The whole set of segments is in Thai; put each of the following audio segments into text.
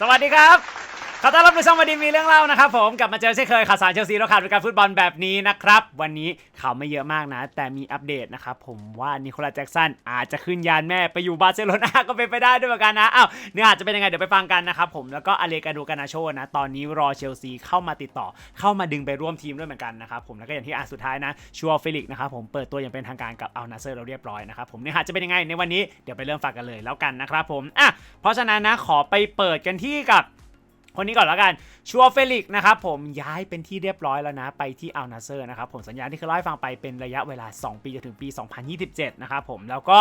สวัสดีครับ ขอต้อนรับสู่ช่องวันดีมีเรื่องเล่านะครับผมกลับมาเจอเช่นเคยข่าวสารเชลซีและข่าวการฟุตบอลแบบนี้นะครับ วันนี้ข่าวไม่เยอะมากนะ แต่มีอัปเดตนะครับผมว่านิโคลัสแจ็กสันอาจจะขึ้นยานแม่ไปอยู่บาร์เซโลนาก็เป็นไปได้ด้วยเหมือนกันนะอ้าวเนื้อหาจะเป็นยังไงเดี๋ยวไปฟังกันนะครับผมแล้วก็อเลกาโดกานาโชนะ ตอนนี้รอเชลซีเข้ามาติดต่อ เข้ามาดึงไปร่วมทีมด้วยเหมือนกันนะครับผมแล้วก็อย่างที่อ่านสุดท้ายนะชัวเฟลิกนะครับผมเปิดตัวอย่างเป็นทางการกับเอัลนาเซอร์เราเรียบร้อยนะครับผมเนื้อหาจะเป็นยังไงในวันนี้เดี๋ยวไปเริ่มฟังกันเลยแล้วกันนะครับผมอะเพราะฉะนั้นนะขอไปเปิดกันที่กับ คนนี้ก่อนแล้วกันชัวเฟลิกนะครับผมย้ายเป็นที่เรียบร้อยแล้วนะ ไปที่อัลนาเซอร์นะครับผมสัญญาที่เคยเล่าให้ฟังไปเป็นระยะเวลา 2 ปีจนถึงปี 2027 นะครับผมแล้วก็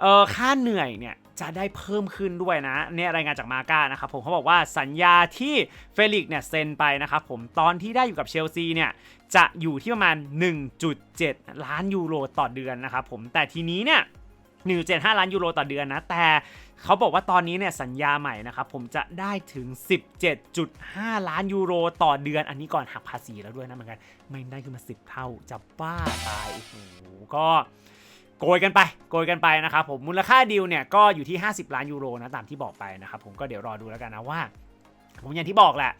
เออค่าเหนื่อยเนี่ยจะได้เพิ่มขึ้นด้วยนะเนี่ยรายงานจากมาก้านะครับผมเขาบอกว่าสัญญาที่เฟลิกเนี่ยเซ็นไปนะครับผมตอนที่ได้อยู่กับเชลซีเนี่ยจะอยู่ที่ประมาณ 1.7 ล้านยูโรต่อเดือนนะครับผมแต่ทีนี้เนี่ย1.75 ล้านยูโรต่อเดือนนะแต่ เขาบอกว่าตอนนี้เนี่ยสัญญาใหม่นะครับผมจะได้ถึง 17.5 ล้านยูโรต่อเดือน อันนี้ก่อนหักภาษีแล้วด้วยนะเหมือนกัน ไม่ได้ขึ้นมา 10 เท่าจะบ้าตายโอ้โหก็โกยกันไปโกยกันไปนะครับผมมูลค่าดีลเนี่ยก็อยู่ที่ 50 ล้านยูโรนะตามที่บอกไปนะครับผมก็เดี๋ยวรอดูแล้วกันนะว่า ผมอย่างที่บอกแหละ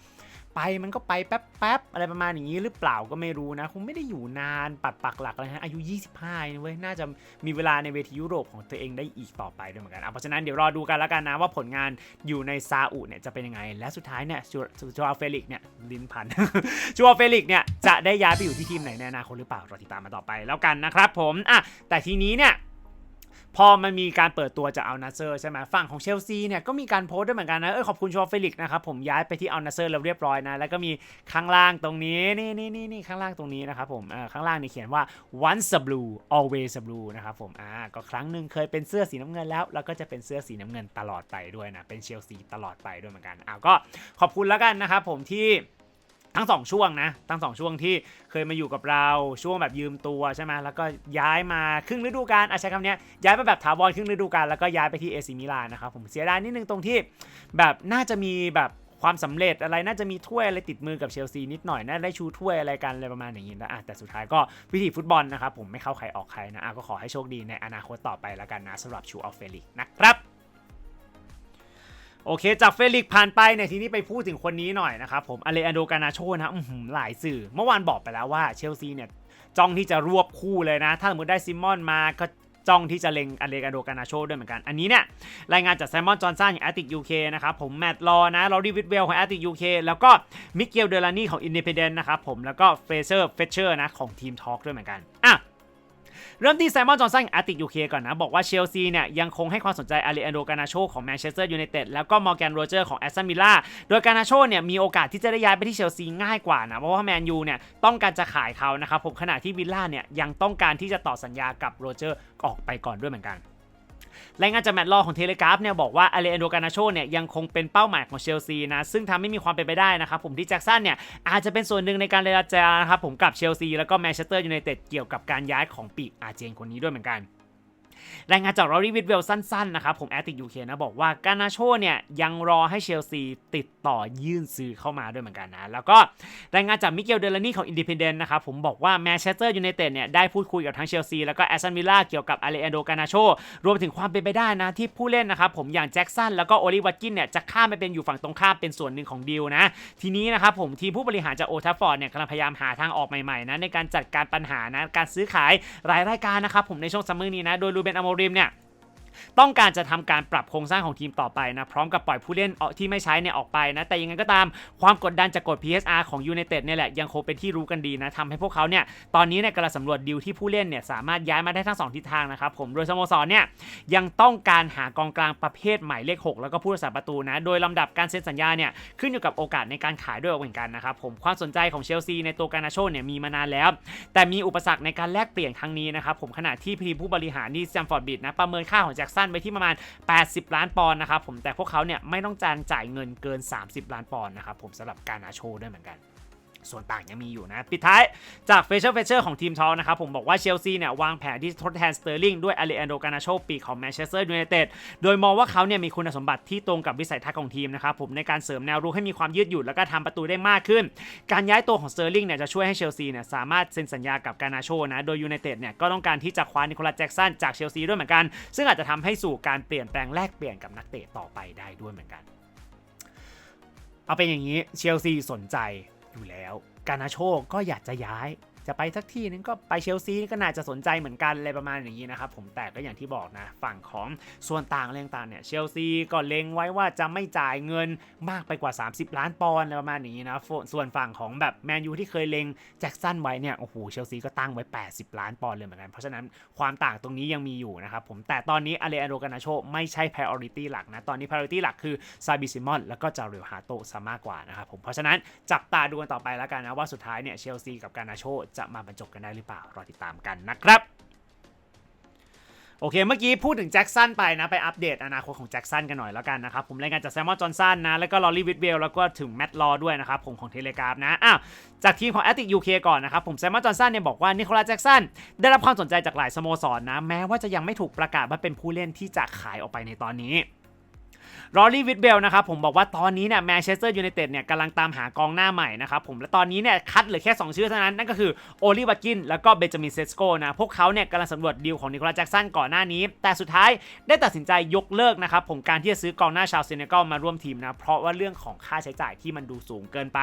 ไปมันก็ไปแป๊บๆอะไรประมาณอย่างนี้หรือเปล่าก็ไม่รู้นะคงไม่ได้อยู่นานปัดปักหลักอะไรฮะอายุ 25นะเว้ยน่าจะมีเวลาในเวทียุโรปของตัวเองได้อีกต่อไปด้วยเหมือนกันอะเพราะฉะนั้นเดี๋ยวรอดูกันแล้วกันนะว่าผลงานอยู่ในซาอุเนี่ยจะเป็นยังไง และสุดท้ายเนี่ยจูจูอาเฟลิกเนี่ยลิ้นพันจูอาเฟลิกเนี่ยจะได้ย้ายไปอยู่ที่ทีมไหนในอนาคตหรือเปล่ารอติดตามมาต่อไปแล้วกันนะครับผมอะแต่ทีนี้เนี่ย พอมันมีการเปิดตัวจากอัลนาเซอร์ใช่ไหมฝั่งของเชลซีเนี่ยก็มีการโพสต์ด้วยเหมือนกันนะเออขอบคุณชอเฟลิกนะครับผมย้ายไปที่อัลนาเซอร์แล้วเรียบร้อยนะแล้วก็มีข้างล่างตรงนี้นี่นี่นี่นี่ข้างล่างตรงนี้นะครับผมอ่าข้างล่างนี่เขียนว่า once a blue always a blue นะครับผมอ่าก็ครั้งหนึ่งเคยเป็นเสื้อสีน้ำเงินแล้ว แล้วก็จะเป็นเสื้อสีน้ำเงินตลอดไปด้วยนะเป็นเชลซีตลอดไปด้วยเหมือนกันอ้าวก็ขอบคุณแล้วกันนะครับผมที่ ทั้งสองช่วงนะทั้งสองช่วงที่เคยมาอยู่กับเราช่วงแบบยืมตัวใช่ไหมแล้วก็ย้ายมาครึ่งฤดูกาลอาใช้คำนี้ย้ายมาแบบถาวรครึ่งฤดูกาลแล้วก็ย้ายไปที่เอซิมิลานนะครับผมเสียดายนิดนึงตรงที่แบบน่าจะมีแบบความสำเร็จอะไรน่าจะมีถ้วยอะไรติดมือกับเชลซีนิดหน่อยน่าได้ชูถ้วยอะไรกันอะไรประมาณอย่างนี้นะแต่สุดท้ายก็วิธีฟุตบอลนะครับผมไม่เข้าใครออกใครนะอะก็ขอให้โชคดีในอนาคตต่อไปแล้วกันนะสำหรับชูออฟเฟลิกนะครับ โอเค จากเฟลิกผ่านไปเนี่ยทีนี้ไปพูดถึงคนนี้หน่อยนะครับผมอเลอันโดกานาโชนะอื้อหือหลายสื่อ เมื่อวานบอกไปแล้วว่าเชลซีเนี่ยจ้องที่จะรวบคู่เลยนะ ถ้าสมมติได้ซิมอนมาก็จ้องที่จะเล็งอเลอันโดกานาโชด้วยเหมือนกัน อันนี้เนี่ยรายงานจากไซมอนจอห์นสันของแอตติกยูเคนะครับผมแมตต์ลอนะลอรีวิดเวลของแอตติกยูเคแล้วก็มิเกลเดลานี่ของอินเด p เดนต์นะครับผมแล้วก็เฟเซอร์เฟเชอร์นะของทีมทอล์กด้วยเหมือนกันอะ เริ่มที่ไซมอนจอห์นสันอาร์ติกยูเคก่อนนะ บอกว่าเชลซีเนี่ยยังคงให้ความสนใจอาริอันโดกานาโชของแมนเชสเตอร์ยูไนเต็ดแล้วก็มอร์แกนโรเจอร์ของแอสตันวิลล่าโดยกานาโชเนี่ยมีโอกาสที่จะได้ย้ายไปที่เชลซีง่ายกว่านะเพราะว่าแมนยูเนี่ยต้องการจะขายเขานะครับผมขณะที่วิลล่าเนี่ยยังต้องการที่จะต่อสัญญากับโรเจอร์ออกไปก่อนด้วยเหมือนกัน รายงานจากแมตต์ลอของเทเลกราฟเนี่ยบอกว่าอาเลอันโดกานาโชเนี่ยยังคงเป็นเป้าหมายของเชลซีนะซึ่งทำให้มีความเป็นไปได้นะครับผมที่แจ็คสันเนี่ยอาจจะเป็นส่วนหนึ่งในการเจรจานะครับผมกับเชลซีแล้วก็แมนเชสเตอร์ยูไนเต็ดเกี่ยวกับการย้ายของปีกอาเจนคนนี้ด้วยเหมือนกัน รายงานจากรอรี่วิดเวลสั้นๆนะครับผมแอตติกยูเคนะบอกว่ากานาโชเนี่ยยังรอให้เชลซีติดต่อยื่นซื้อเข้ามาด้วยเหมือนกันนะแล้วก็รายงานจากมิเกลเดลานี่ของอินดิเพนเดนต์นะครับผมบอกว่าแมนเชสเตอร์ยูไนเต็ดเนี่ยได้พูดคุยกับทั้งเชลซีแล้วก็แอสตันวิลล่าเกี่ยวกับอาเลอันโดกานาโชรวมถึงความเป็นไปได้นะที่ผู้เล่นนะครับผมอย่างแจ็คสันแล้วก็โอลิวัตกินเนี่ยจะข้ามไปเป็นอยู่ฝั่งตรงข้ามเป็นส่วนหนึ่งของดีลนะทีนี้นะครับผมทีมผู้บริหารจากโอทัฟฟอร์ดเนี่ยกำลังพยายามหาทางออกใหม่ๆนะในการจัดการปัญหานะการซื้อขายรายรายการนะครับผมในช่วงซัมเมอร์นี้นะโดยรูเบนอโมริมเนี่ย ต้องการจะทำการปรับโครงสร้างของทีมต่อไปนะพร้อมกับปล่อยผู้เล่นออกที่ไม่ใช้เนี่ยออกไปนะแต่ยังไงก็ตามความกดดันจากกฎ PSR ของ United เนี่ยแหละยังคงเป็นที่รู้กันดีนะทำให้พวกเขาเนี่ยตอนนี้เนี่ยกำลังสำรวจดีลที่ผู้เล่นเนี่ยสามารถย้ายมาได้ทั้ง 2 ทิศทางนะครับผมโดยสโมสรเนี่ยยังต้องการหากองกลางประเภทหมายเลข 6 แล้วก็ผู้รักษาประตูนะโดยลำดับการเซ็นสัญญาเนี่ยขึ้นอยู่กับโอกาสในการขายด้วยเหมือนกันนะครับผมความสนใจของเชลซีในตัวกานาโชเนี่ยมีมานานแล้ว แต่มีอุปสรรคในการแลกเปลี่ยนครั้งนี้นะครับผมขณะที่ทีมผู้บริหารที่แซมฟอร์ดบิดนะประเมินค่าของแจคสันไว้ที่ประมาณ 80 ล้านปอนด์นะครับผมแต่พวกเขาเนี่ยไม่ต้องการจ่ายเงินเกิน 30 ล้านปอนด์นะครับผมสำหรับการนาโชด้วยเหมือนกัน ส่วนต่างยังมีอยู่นะ ปิดท้ายจากเฟเชอร์เฟเชอร์ของทีมทอลนะครับผมบอกว่าเชลซีเนี่ยวางแผนที่ทดแทนสเตอร์ลิงด้วยอเลอันโดกานาโชปีของแมนเชสเตอร์ยูไนเต็ดโดยมองว่าเขาเนี่ยมีคุณสมบัติที่ตรงกับวิสัยทัศน์ของทีมนะครับผมในการเสริมแนวรุกให้มีความยืดหยุ่นแล้วก็ทำประตูได้มากขึ้น การย้ายตัวของสเตอร์ลิงเนี่ยจะช่วยให้เชลซีเนี่ยสามารถเซ็นสัญญากับกานาโชนะโดยยูไนเต็ดเนี่ยก็ต้องการที่จะคว้านิโคลัสแจ็กสันจากเชลซีด้วยเหมือนกัน ซึ่งอาจจะทำให้สู่การเปลี่ยนแปลงแลกเปลี่ยนกับนักเตะต่อไปได้ด้วยเหมือนกัน เอาเป็นอย่างนี้เชลซีสนใจ อยู่แล้ว กานาโชก็อยากจะย้าย จะไปสักที่นึงก็ไปเชลซีก็น่าจะสนใจเหมือนกันอะไรประมาณอย่างนี้นะครับผมแต่ก็อย่างที่บอกนะฝั่งของส่วนต่างเรื่องต่างเนี่ยเชลซีก็เล็งไว้ว่าจะไม่จ่ายเงินมากไปกว่า 30 ล้านปอนด์อะไรประมาณอย่างนี้นะส่วนฝั่งของแบบแมนยูที่เคยเล็งแจ็คสันไว้เนี่ยโอ้โหเชลซีก็ตั้งไว้ 80 ล้านปอนด์เลยเหมือนกันเพราะฉะนั้นความต่างตรงนี้ยังมีอยู่นะครับผมแต่ตอนนี้อเลอันโดกานาโชไม่ใช่ priority หลักนะตอนนี้ priority หลักคือซาบิซิมอนแล้วก็จาริลฮาโตซะมากกว่านะครับผมเพราะฉะนั้นจับตาดูกันต่อไปแล้วกันนะว่าสุดท้ายเนี่ยเชลซีกับกานาโชจะมาบรรจบกันได้หรือเปล่ารอติดตามกันนะครับ โอเค เมื่อกี้พูดถึงแจ็คสันไปนะ ไปอัปเดตอนาคตของแจ็คสันกันหน่อยแล้วกันนะครับ ผมรายงานจากแซมมอนจอห์นสันนะ แล้วก็ลอรี่วิดเวลแล้วก็ถึงแมตต์ลอด้วยนะครับ ผมของเทเลกราฟนะอ้าวจากทีมของแอตติกยูเคก่อนนะครับ ผมแซมมอนจอห์นสันเนี่ยบอกว่านิโคลัสแจ็คสันได้รับความสนใจจากหลายสโมสรนะแม้ว่าจะยังไม่ถูกประกาศว่าเป็นผู้เล่นที่จะขายออกไปในตอนนี้ รอลี่วิดเบลนะครับผมบอกว่าตอนนี้เนี่ยแมนเชสเตอร์ยูไนเต็ดเนี่ยกำลังตามหากองหน้าใหม่นะครับผมและตอนนี้เนี่ยคัดเหลือแค่ 2 ชื่อเท่านั้น นั่นก็คือโอลิวัตกินแล้วก็เบนจามินเซสโกนะพวกเขาเนี่ยกำลังสำรวจดีลของนิโคลัสแจ็กสันก่อนหน้านี้ แต่สุดท้ายได้ตัดสินใจยกเลิกนะครับผมการที่จะซื้อกองหน้าชาวเซเนกัลมาร่วมทีมนะเพราะว่าเรื่องของค่าใช้จ่ายที่มันดูสูงเกินไป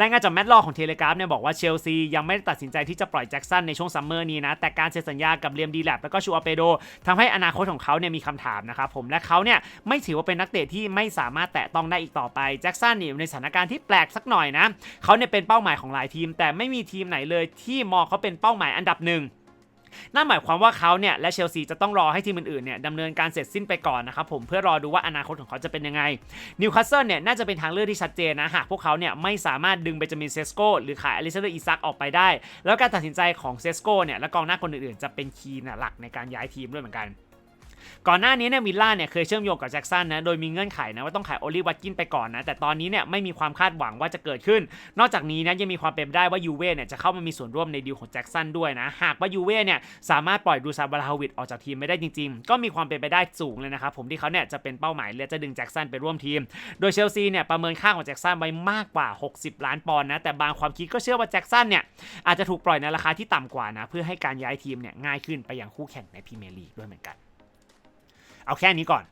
รายงานจากแมตต์ลอของเทเลกราฟเนี่ยบอกว่าเชลซียังไม่ได้ตัดสินใจที่จะปล่อยแจ็กสันในช่วงซัมเมอร์นี้นะแต่การเซ็นสัญญากับเรียมดีแลบแล้วก็ชูอาเปโดทำให้อนาคตของเขาเนี่ยมีคำถามนะครับผมและเขาเนี่ยไม่ถือว่าเป็นนักเตะที่ไม่สามารถแตะต้องได้อีกต่อไปแจ็กสันเนี่ยอยู่ในสถานการณ์ที่แปลกสักหน่อยนะเขาเนี่ยเป็นเป้าหมายของหลายทีม แต่ไม่มีทีมไหนเลยที่มองเขาเป็นเป้าหมายอันดับหนึ่ง นั่นหมายความว่าเขาเนี่ยและเชลซีจะต้องรอให้ทีมอื่นๆเนี่ยดำเนินการเสร็จสิ้นไปก่อนนะครับผมเพื่อรอดูว่าอนาคตของเขาจะเป็นยังไงนิวคาสเซิลเนี่ยน่าจะเป็นทางเลือกที่ชัดเจนนะหากพวกเขาเนี่ยไม่สามารถดึงเบจามินเซสโกหรือขายอลิซาเดอร์อีซักออกไปได้ แล้วการตัดสินใจของเซสโกเนี่ยและกองหน้าคนอื่นๆ จะเป็นคีย์หลักในการย้ายทีมด้วยเหมือนกัน ก่อนหน้านี้เนี่ยวิลล่าเนี่ยเคยเชื่อมโยงกับแจ็คสันนะโดยมีเงื่อนไขนะว่าต้องขายโอลิวัตกินไปก่อนนะแต่ตอนนี้เนี่ยไม่มีความคาดหวังว่าจะเกิดขึ้น นอกจากนี้นะยังมีความเป็นไปได้ว่ายูเว่เนี่ยจะเข้ามามีส่วนร่วมในดีลของแจ็คสันด้วยนะหากว่ายูเว่เนี่ยสามารถปล่อยดูซาบาราฮวิดออกจากทีมไม่ได้จริง ๆ ก็มีความเป็นไปได้สูงเลยนะครับผมที่เขาเนี่ยจะเป็นเป้าหมายและจะดึงแจ็คสันไปร่วมทีม โดยเชลซีเนี่ยประเมินค่าของแจ็คสันไว้มากกว่า 60 ล้านปอนด์นะแต่บางความคิดก็เชื่อว่าแจ็คสันเนี่ยอาจจะถูกปล่อยในราคาที่ต่ำกว่านะเพื่อให้การย้ายทีมเนี่ยง่ายขึ้นไปยังคู่แข่งในพรีเมียร์ลีกด้วยเหมือนกัน เอาแค่นี้ก่อน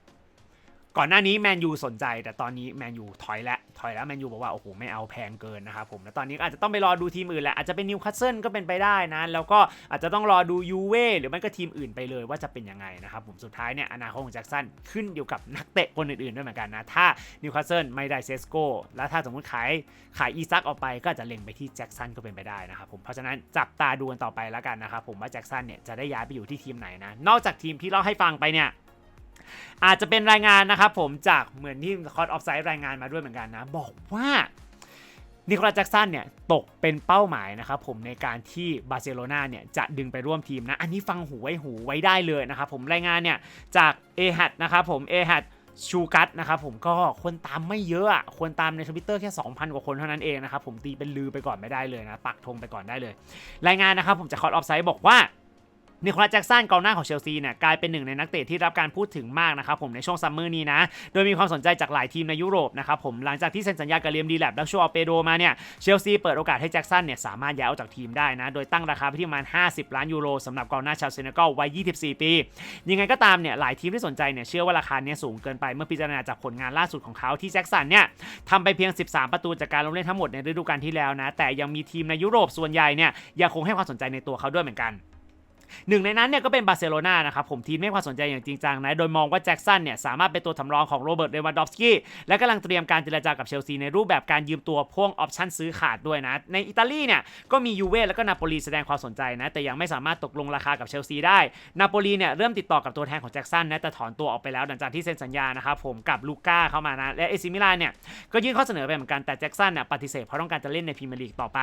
ก่อนหน้านี้แมนยูสนใจ แต่ตอนนี้แมนยูถอยแล้วถอยแล้วแมนยูบอกว่าโอ้โหไม่เอาแพงเกินนะครับผมแล้วตอนนี้อาจจะต้องไปรอดูทีมอื่นแหละอาจจะเป็นนิวคาสเซิลก็เป็นไปได้นะ แล้วก็อาจจะต้องรอดูยูเว่หรือไม่ก็ทีมอื่นไปเลยว่าจะเป็นยังไงนะครับผมสุดท้ายเนี่ยอนาคตของแจ็คสันขึ้นอยู่กับนักเตะคนอื่นๆด้วยเหมือนกันนะถ้านิวคาสเซิลไม่ได้เซสโกแล้วถ้าสมมติขายขายอีซักออกไปก็จจะเล็งไปที่แจ็คสันก็เป็นไปได้นะครับผมเพราะฉะนั้นจับตาดูกันต่อไปแล้วกันนะครับผมว่าแจ็คสันเนี่ยจะได้ย้ายไปอยู่ที่ทีมไหนนะนอกจากทีมที่เล่าให้ฟังไปเนี่ย อาจจะเป็นรายงานนะครับผมจากเหมือนที่คอร์ดออฟไซด์รายงานมาด้วยเหมือนกันนะ บอกว่านิโคลัสแจ็กสันเนี่ยตกเป็นเป้าหมายนะครับผมในการที่บาร์เซโลนาเนี่ยจะดึงไปร่วมทีมนะ อันนี้ฟังหูไว้หูไว้ได้เลยนะครับผมรายงานเนี่ยจากเอฮัดนะครับผมเอฮัดชูกัตนะครับผมก็คนตามไม่เยอะคนตามในทวิตเตอร์แค่ 2,000 กว่าคนเท่านั้นเองนะครับผมตีเป็นลือไปก่อนไม่ได้เลยนะ ปักธงไปก่อนได้เลย รายงานนะครับผมจากคอร์ดออฟไซด์บอกว่า นิโคลัสแจ็กสันกองหน้าของเชลซีเนี่ยกลายเป็นหนึ่งในนักเตะที่รับการพูดถึงมากนะครับผมในช่วงซัมเมอร์นี้นะโดยมีความสนใจจากหลายทีมในยุโรปนะครับผมหลังจากที่เซ็นสัญญากับเลียมดีแลบและชัวเปโดมาเนี่ยเชลซีเปิดโอกาสให้แจ็กสันเนี่ยสามารถย้ายออกจากทีมได้นะโดยตั้งราคาไปที่ประมาณ 50 ล้านยูโรสำหรับกองหน้าชาวเซเนกัลวัย 24 ปี ยังไงก็ตามเนี่ยหลายทีมที่สนใจเนี่ยเชื่อว่าราคาเนี้สูงเกินไปเมื่อพิจารณาจากผลงานล่าสุดของเขาที่แจ็กสันเนี่ยทำไปเพียง 13 ประตูจากการลงเล่นทั้งหมดในฤดูกาลที่แล้วนะแต่ยังมีทีมในยุโรปส่วนใหญ่เนี่ยยังคงให้ความสนใจในตัวเขาด้วยเหมือนกัน หนึ่งในนั้นเนี่ยก็เป็นบาร์เซโลนานะครับผมทีมให้ความสนใจอย่างจริงจังนะโดยมองว่าแจ็คสันเนี่ยสามารถเป็นตัวทำรองของโรเบิร์ตเดวันดอฟสกี้และกำลังเตรียมการเจรจากับเชลซีในรูปแบบการยืมตัวพ่วงออปชั่นซื้อขาดด้วยนะในอิตาลีเนี่ยก็มียูเว่แล้วก็นาโปลีแสดงความสนใจนะแต่ยังไม่สามารถตกลงราคากับเชลซีได้นาโปลีเนี่ยเริ่มติดต่อกับตัวแทนของแจ็คสันนะแต่ถอนตัวออกไปแล้วหลังจากที่เซ็นสัญญานะครับผมกับลูก้าเข้ามานะและเอซิมิลานเนี่ยก็ยื่นข้อเสนอไปเหมือนกันแต่แจ็คสันเนี่ยปฏิเสธเพราะต้องการจะเล่นในพรีเมียร์ลีกต่อไป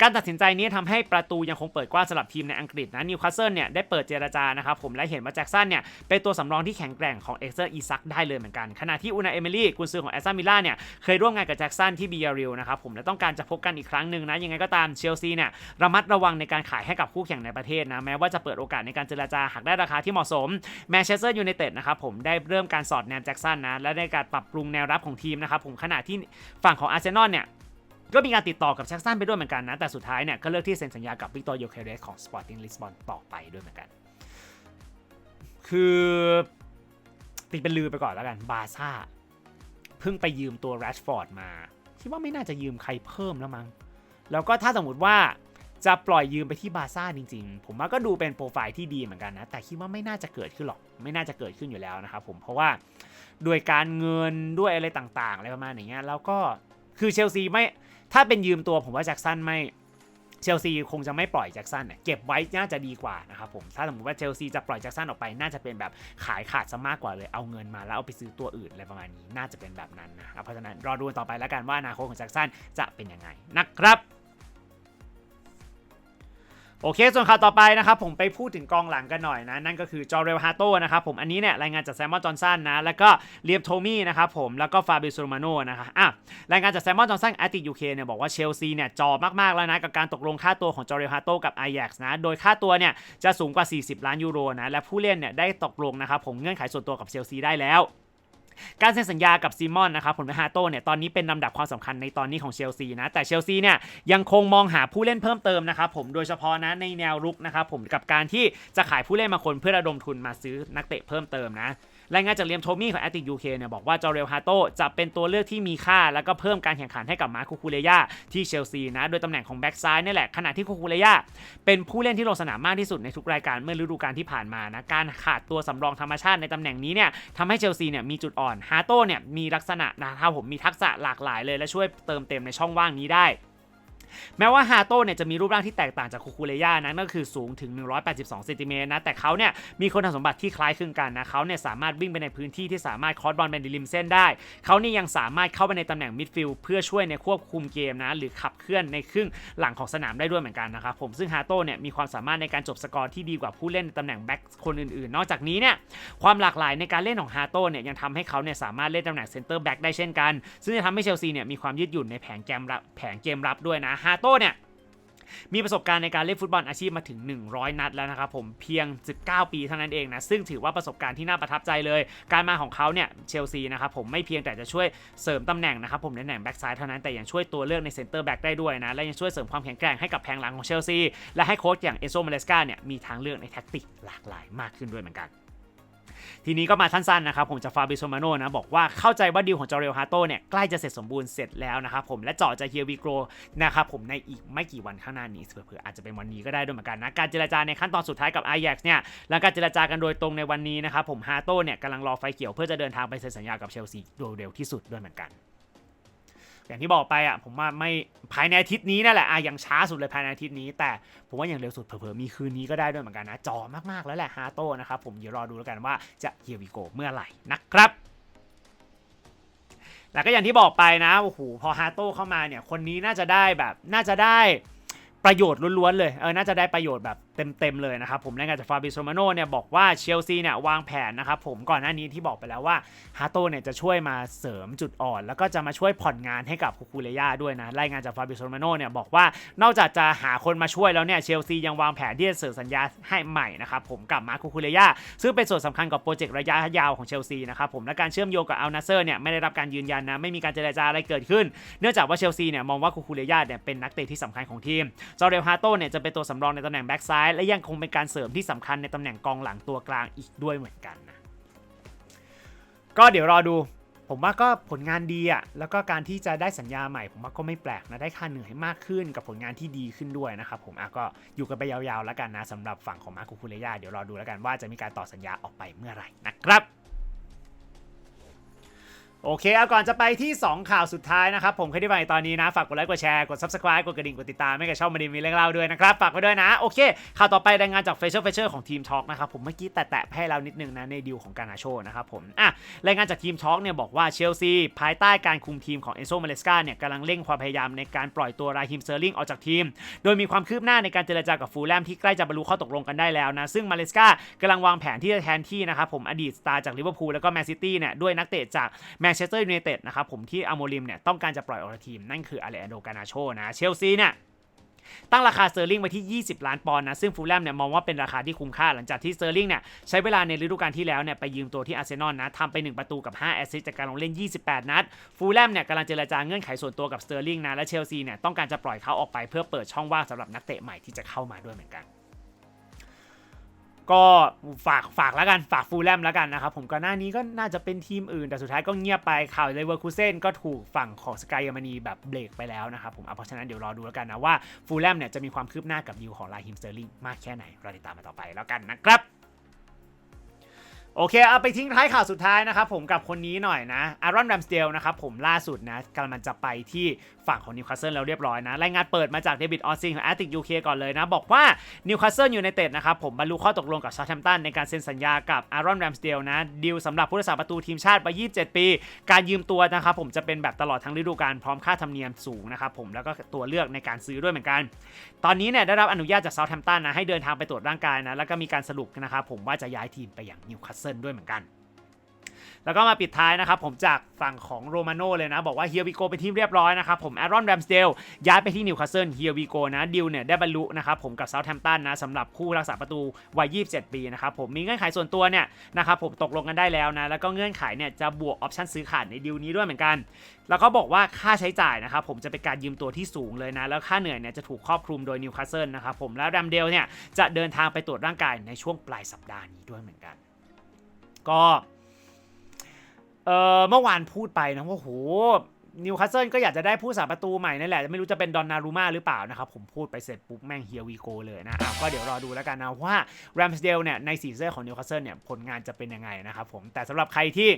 การตัดสินใจนี้ทำให้ประตูยังคงเปิดกว้างสำหรับทีมในอังกฤษนะนิวคาสเซิลเนี่ยได้เปิดเจรจานะครับผมและเห็นว่าแจ็คสันเนี่ยเป็นตัวสำรองที่แข็งแกร่งของเอ็กเซอร์อีซักได้เลยเหมือนกันขณะที่อูนาเอมิลี่กุนซือของแอสตันวิลล่าเนี่ยเคยร่วมงานกับแจ็คสันที่บียาริลนะครับผมและต้องการจะพบกันอีกครั้งหนึ่งนะยังไงก็ตามเชลซีเนี่ยระมัดระวังในการขายให้กับคู่แข่งในประเทศนะแม้ว่าจะเปิดโอกาสในการเจรจาหากได้ราคาที่เหมาะสมแมนเชสเตอร์ยูไนเต็ดนะครับผมได้เริ่มการสอดแนมแจ็คสันนะและในการปรับปรุงแนวรับของทีมนะครับผมขณะที่ฝั่งของอาร์เซนอลเนี่ย ก็มีการติดต่อกับแจ็คสันไปด้วยเหมือนกันนะ แต่สุดท้ายเนี่ยก็เลือกที่เซ็นสัญญากับวิกตอร์โยเคเรสของ Sporting Lisbon ต่อไปด้วยเหมือนกัน คือติดเป็นลือไปก่อนแล้วกันบาซ่าเพิ่งไปยืมตัวแรชฟอร์ดมาคิดว่าไม่น่าจะยืมใครเพิ่มแล้วมั้งแล้วก็ถ้าสมมติว่าจะปล่อยยืมไปที่บาซ่าจริงๆ ผมว่าก็ดูเป็นโปรไฟล์ที่ดีเหมือนกันนะ แต่คิดว่าไม่น่าจะเกิดขึ้นหรอก ไม่น่าจะเกิดขึ้นอยู่แล้วนะครับผมเพราะว่าด้วยการเงินด้วยอะไรต่างๆ อะไรประมาณอย่างเงี้ยแล้วก็คือเชลซีไม่ ถ้าเป็นยืมตัวผมว่าแจ็คสันไม่เชลซีคงจะไม่ปล่อยแจ็คสันเนี่ยเก็บไว้น่าจะดีกว่านะครับผมถ้าสมมติว่าเชลซีจะปล่อยแจ็คสันออกไปน่าจะเป็นแบบขายขาดซะมากกว่าเลยเอาเงินมาแล้วเอาไปซื้อตัวอื่นอะไรประมาณนี้น่าจะเป็นแบบนั้นนะครับเพราะฉะนั้นรอดูต่อไปแล้วกันว่าอนาคตของแจ็คสันจะเป็นยังไงนะครับ โอเค ส่วนข่าวต่อไปนะครับผมไปพูดถึงกองหลังกันหน่อยนะ นั่นก็คือจอร์เรลฮาโตนะครับผมอันนี้เนี่ยรายงานจากแซมมอนจอห์นสันนะ แล้วก็เลียมโทมี่นะครับผมแล้วก็ฟาบิโซโรมาโนนะครับอะรายงานจากแซมมอนจอห์นสันแอตติยูเคเนี่ยบอกว่าเชลซีเนี่ยจอมากๆแล้วนะ กับการตกลงค่าตัวของจอร์เรลฮาโตกับ a อ a x นะ โดยค่าตัวเนี่ยจะสูงกว่า 40 ล้านยูโรนะและผู้เล่นเนี่ยได้ตกลงนะครับผมเงื่อนไขส่วนตัวกับเชลซีได้แล้ว การเซ็นสัญญากับซีมอนนะครับผมแลฮาโต้เนี่ยตอนนี้เป็นลำดับความสำคัญในตอนนี้ของเชลซีนะแต่เชลซีเนี่ยยังคงมองหาผู้เล่นเพิ่มเติมนะครับผมโดยเฉพาะนะในแนวรุกนะครับผมกับการที่จะขายผู้เล่นมาคนเพื่อระดมทุนมาซื้อนักเตะเพิ่มเติมนะ รายงานจากเลียมโทมี่ของแอตติยูเคเนี่ยบอกว่าจอเรลฮาโตจะเป็นตัวเลือกที่มีค่า แล้วก็เพิ่มการแข่งขันให้กับมาร์คูคูเลยาที่เชลซีนะ โดยตำแหน่งของแบ็กซ้ายนี่แหละ ขณะที่คูคูเลยาเป็นผู้เล่นที่ลงสนามมากที่สุดในทุกรายการเมื่อฤดูกาลที่ผ่านมานะ การขาดตัวสำรองธรรมชาติในตำแหน่งนี้เนี่ยทำให้เชลซีเนี่ยมีจุดอ่อนฮาโตเนี่ยมีลักษณะนะครับผมมีทักษะหลากหลายเลยและช่วยเติมเต็มในช่องว่างนี้ได้ แม้ว่าฮาโต้เนี่ยจะมีรูปร่างที่แตกต่างจากคูคูเลย่านะนั่นก็คือสูงถึง 182เซนติเมตรนะแต่เขาเนี่ยมีคุณสมบัติที่คล้ายคลึงกันนะเขาเนี่ยสามารถวิ่งไปในพื้นที่ที่สามารถคอร์สบอลเป็นริมเส้นได้ เขานี่ยังสามารถเข้าไปในตำแหน่งมิดฟิลด์เพื่อช่วยในควบคุมเกมนะหรือขับเคลื่อนในครึ่งหลังของสนามได้ด้วยเหมือนกันนะครับผมซึ่งฮาโต้เนี่ยมีความสามารถในการจบสกอร์ที่ดีกว่าผู้เล่นในตำแหน่งแบ็คคนอื่นๆ นอกจากนี้เนี่ยความหลากหลายในการเล่นของฮาโต้เนี่ยยังทำให้เขาเนี่ยสามารถเล่นตำแหน่งเซนเตอร์แบ็คได้เช่นกัน ซึ่งจะทำให้เชลซีเนี่ยมีความยืดหยุ่นในแผนเกมรับแผนเกมรับด้วยนะฮาโต้เนี่ยมีประสบการณ์ในการเล่นฟุตบอลอาชีพมาถึง 100 นัดแล้วนะครับผมเพียง 19 ปีเท่านั้นเองนะ ซึ่งถือว่าประสบการณ์ที่น่าประทับใจเลย การมาของเขาเนี่ยเชลซีนะครับผมไม่เพียงแต่จะช่วยเสริมตำแหน่งนะครับผมในตำแหน่งแบ็กซ้ายเท่านั้นแต่ยังช่วยตัวเลือกในเซนเตอร์แบ็กได้ด้วยนะ และยังช่วยเสริมความแข็งแกร่งให้กับแผงหลังของเชลซีและให้โค้ชอย่างเอโซมาเลสกาเนี่ยมีทางเลือกในแท็กติกหลากหลายมากขึ้นด้วยเหมือนกัน ทีนี้ก็มาสั้นๆนะครับผมจากฟาบิโซมาโนนะบอกว่าเข้าใจว่าดีลของจอเรลฮาโตเนี่ยใกล้จะเสร็จสมบูรณ์เสร็จแล้วนะครับผมและเจาะจะเฮียวีโกรนะครับผมในอีกไม่กี่วันข้างหน้านี้เผื่อๆอาจจะเป็นวันนี้ก็ได้ด้วยเหมือนกันนะการเจรจาในขั้นตอนสุดท้ายกับ a อ a x เนี่ยหลังการเจรจากันโดยตรงในวันนี้นะครับผมฮาโตเนี่ยกำลังรอไฟเขียวเพื่อจะเดินทางไปเซ็นสัญญากับเชลซีโดยเร็วที่สุดด้วยเหมือนกัน อย่างที่บอกไปอะผมว่าไม่ภายในอาทิตย์นี้นั่นแหละอะอย่างช้าสุดเลยภายในอาทิตย์นี้ แต่ผมว่าอย่างเร็วสุดเผลอๆมีคืนนี้ก็ได้ด้วยเหมือนกันนะ จอมากๆแล้วแหละฮาโต้นะครับผมเดี๋ยวรอดูแล้วกันว่าจะเฮียวิโกเมื่อไหร่นะครับแล้วก็อย่างที่บอกไปนะโอ้โหพอฮาโต้เข้ามาเนี่ยคนนี้น่าจะได้แบบน่าจะได้ประโยชน์ล้วนๆเลยเออน่าจะได้ประโยชน์แบบ เต็มๆเลยนะครับผมรายงานจากฟาบิโซมาโนเนี่ยบอกว่าเชลซีเนี่ยวางแผนนะครับผมก่อนหน้านี้ที่บอกไปแล้วว่าฮาโต้เนี่ยจะช่วยมาเสริมจุดอ่อน แล้วก็จะมาช่วยผ่อนงานให้กับคูคูเลย่าด้วยนะรายงานจากฟาบิโซมาโนเนี่ยบอกว่านอกจากจะหาคนมาช่วยแล้วเนี่ยเชลซียังวางแผนที่จะเสริมสัญญาให้ใหม่นะครับผมกับมาคูคูเลย่าซึ่งเป็นส่วนสำคัญกับโปรเจกต์ระยะยาวของเชลซีนะครับผมและการเชื่อมโยงกับอัลนาเซอร์เนี่ยไม่ได้รับการยืนยันนะไม่มีการเจรจาอะไรเกิดขึ้น เนื่องจากว่าเชลซีเนี่ยมองว่าคูคูเลย่าเนี่ยเป็นนักเตะที่สำคัญของทีมจอเรลฮาโตเนี่ยจะเป็นตัวสำรองในตำแหน่งแบ็กซ้ายและยังคงเป็นการเสริมที่สำคัญในตำแหน่งกองหลังตัวกลางอีกด้วยเหมือนกันนะก็เดี๋ยวรอดูผมว่าก็ผลงานดีอะแล้วก็การที่จะได้สัญญาใหม่ ผมว่าก็ไม่แปลกนะได้ค่าเหนื่อยมากขึ้นกับผลงานที่ดีขึ้นด้วยนะครับผมอะก็อยู่กันไปยาวๆแล้วกันนะสำหรับฝั่งของมาร์คูคูเรยาเดี๋ยวรอดูแล้วกันว่าจะมีการต่อสัญญาออกไปเมื่อไหร่นะครับ โอเคเอาก่อนจะไปที่ 2 ข่าวสุดท้ายนะครับ ผมใครที่ฟังในตอนนี้นะ ฝากกดไลค์กดแชร์ กด subscribe กดกระดิ่ง กดติดตามให้กับช่องมาดีมีเรื่องเล่าด้วยนะครับ ฝากไว้ด้วยนะ โอเค ข่าวต่อไปรายงานจาก Facial f e a t u r e ของทีมทอ l k นะครับ ผมเมื่อกี้แตะๆให้เรานิดนึงนะ ในดีลของการาโชนะครับผมอะรายงานจากทีมทอ l k เนี่ยบอกว่าเชลซีภายใต้การคุมทีมของเอโซมาเลสกาเนี่ยกำลังเร่งความพยายามในการปล่อยตัวราฮิมเซอร์ลิงออกจากทีม โดยมีความคืบหน้าในการเจรจากับฟูลแลมที่ใกล้จะบรรลุข้อตกลงกันได้แล้วนะซึ่งมาเลสกากำลังวางแผนที่จะแทนที่นะครับผมอดีตสตาร์จากลิเวอร์พูลแล้วก็แมนซิตี้เนี่ยด้วยนักเตะจากแมนเชสเตอร์ยูไนเต็ดนะครับผมที่อโมริมเนี่ยต้องการจะปล่อยออกจากทีม นั่นคืออาเลอันโดกานาโชนะเชลซีเนี่ยตั้งราคาสเตอร์ลิงไปที่ 20 ล้านปอนด์นะ ซึ่งฟูลแลมเนี่ยมองว่าเป็นราคาที่คุ้มค่าหลังจากที่สเตอร์ลิงเนี่ยใช้เวลาในฤดูกาลที่แล้วเนี่ยไปยืมตัวที่อาร์เซนอลนะทำไป 1 ประตูกับ 5 แอสซิสต์จากการลงเล่น 28 นัด ฟูลแลมเนี่ยกำลังเจรจาเงื่อนไขส่วนตัวกับสเตอร์ลิงนะ และเชลซีเนี่ยต้องการจะปล่อยเขาออกไปเพื่อเปิดช่องว่างสำหรับนักเตะใหม่ที่จะเข้ามาด้วยเหมือนกัน ก็ฝากฝากแล้วกันฝากฟูลแลมแล้วกันนะครับผมก่อนหน้านี้ก็น่าจะเป็นทีมอื่น แต่สุดท้ายก็เงียบไปข่าวเลเวอร์คูเซนก็ถูกฝั่งของสกายเยอรมนีแบบเบรกไปแล้วนะครับผมเอาเพราะฉะนั้นเดี๋ยวรอดูแล้วกันนะว่าฟูลแลมเนี่ยจะมีความคืบหน้ากับดิวของลาฮิมสเตอร์ลิงมากแค่ไหนเราติดตามมาต่อไปแล้วกันนะครับ โอเคเอาไปทิ้งท้ายข่าวสุดท้ายนะครับผมกับคนนี้หน่อยนะอารอนแรมสเดลนะครับผมล่าสุดนะกำลังจะไปที่ฝั่งของนิวคาสเซิลแล้วเรียบร้อยนะ รายงานเปิดมาจากเดวิดออสซินของแอตติกยูเคก่อนเลยนะ บอกว่านิวคาสเซิลอยูไนเต็ดนะครับผมบรรลุข้อตกลงกับซาแ h มตันในการเซ็นสัญญากับอารอนแรมสเดลนะดีลสำหรับผู้รักษาประตูทีมชาติไป 27 ปี การยืมตัวนะครับผมจะเป็นแบบตลอดทั้งฤดูกาลพร้อมค่าธรรมเนียมสูงนะครับผมแล้วก็ตัวเลือกในการซื้อด้วยเหมือนกัน ตอนนี้เนี่ยได้รับอนุญาตจากเซาแ m มตันนะให้เดินทางไปตรวจร่างกายนะแล้วก็มีการสรุปนะครับผมว่าจะย้ายทีมไปอย่างนิวคาสเซิลด้วยเหมือนกัน แล้วก็มาปิดท้ายนะครับผมจากฝั่งของโรมาโน่เลยนะ บอกว่าเฮียวิโกเป็นที่เรียบร้อยนะครับผมแอรอนแรมสเดลย้ายไปที่นิวคาสเซิลเฮียวิโกนะดิวเนี่ยได้บรรลุนะครับผมกับเซาท์แ m ม t ตันนะสำหรับคู่รักษาประตูวัย 27 ปีนะครับผมมีเงื่อนไขส่วนตัวเนี่ยนะครับผมตกลงกันได้แล้วนะแล้วก็เงื่อนไขเนี่ยจะบวกออปชั่นซื้อขาดในดิวนี้ด้วยเหมือนกันแล้วก็บอกว่าค่าใช้จ่ายนะครับผมจะเป็นการยืมตัวที่สูงเลยนะ แล้วค่าเหนื่อยเนี่ยจะถูกครอบคลุมโดยนิวคาสเซิลนะครับผมแล้วแรมเดลเนี่ยจะเดินทางไปตรวจร่างกายในช่วงปลายสัปดาห์นี้ด้วยเหมือนกัน ก็เออเมื่อวานพูดไปนะว่าโห นิวคาสเซิลก็อยากจะได้ผู้สาประตูใหม่นั่นแหละ ไม่รู้จะเป็นดอนนารูมาหรือเปล่านะครับ ผมพูดไปเสร็จปุ๊บแม่งเฮียวีโกเลยนะอะก็เดี๋ยวรอดูแล้วกันนะว่าแรมสเดลเนี่ยในสีเสื้อของนิวคาสเซิลเนี่ยผลงานจะเป็นยังไงนะครับผมแต่สำหรับใครที่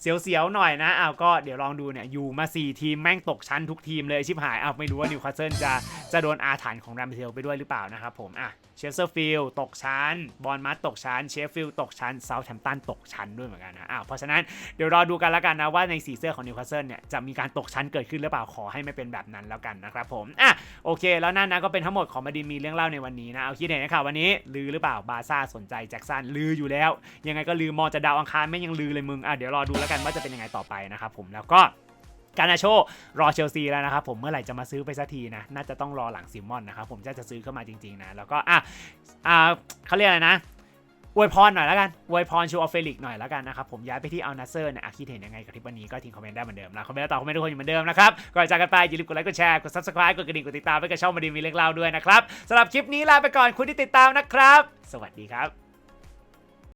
เสียวๆหน่อยนะอ้าวก็เดี๋ยวลองดูเนี่ยอยู่มา 4 ทีมแม่งตกชั้นทุกทีมเลยชิบหายอ้าวไม่รู้ว่านิวคาสเซิลจะจะโดนอาถรรพ์ของแรมสเทลไปด้วยหรือเปล่านะครับผมอะเชสเตอร์ฟิลด์ตกชั้น บอลมัสตกชั้น เชฟฟิลด์ตกชั้น เซาท์แฮมป์ตันตกชั้นด้วยเหมือนกันนะอ้าวเพราะฉะนั้นเดี๋ยวรอดูกันแล้วกันนะว่าในสีเสื้อของนิวคาสเซิลเนี่ยจะมีการตกชั้นเกิดขึ้นหรือเปล่าขอให้ไม่เป็นแบบนั้นแล้วกันนะครับผมอะโอเค แล้วนั่นนะก็เป็นทั้งหมดของมาดินมีเรื่องเล่าในวันนี้นะเอาคิดเห็นนะครับวันนี้ลือหรือเปล่าบาร์ซ่าสนใจแจ็คสันลืออยู่แล้ว ยังไงก็ลือมองจะดาวอังคารไม่ยังลือเลยมึงอะเดี๋ยวรอดูแล้วกันว่าจะเป็นยังไงต่อไปนะครับผมแล้วก็การนาโชรอเชลซีแล้วนะครับผมเมื่อไหร่จะมาซื้อไปสักทีนะ น่าจะต้องรอหลังซิมอนนะครับผมจะจะซื้อเข้ามาจริงๆนะ แล้วก็อะอ่าเขาเรียกอะไรนะ อวยพรหน่อยแล้วกันอวยพรชูออฟเฟลิกหน่อยแล้วกันนะครับ ผมย้ายไปที่อัลนาเซอร์เนี่ยคิดเห็นยังไงกับทริปวันนี้ก็ทิ้งคอมเมนต์ได้เหมือนเดิมนะคอมเมนต์แล้วตอบคอมเมนต์ทุกคนอยู่เหมือนเดิมนะครับก่อนจากกันไปอย่าลืมกดไลค์กดแชร์กด subscribe กดกระดิ่งกดติดตามไปกับช่องมาดีมีเรื่องเล่าด้วยนะครับสำหรับคลิปนี้ลาไปก่อนคุณที่ติดตามนะครับ สวัสดีครับ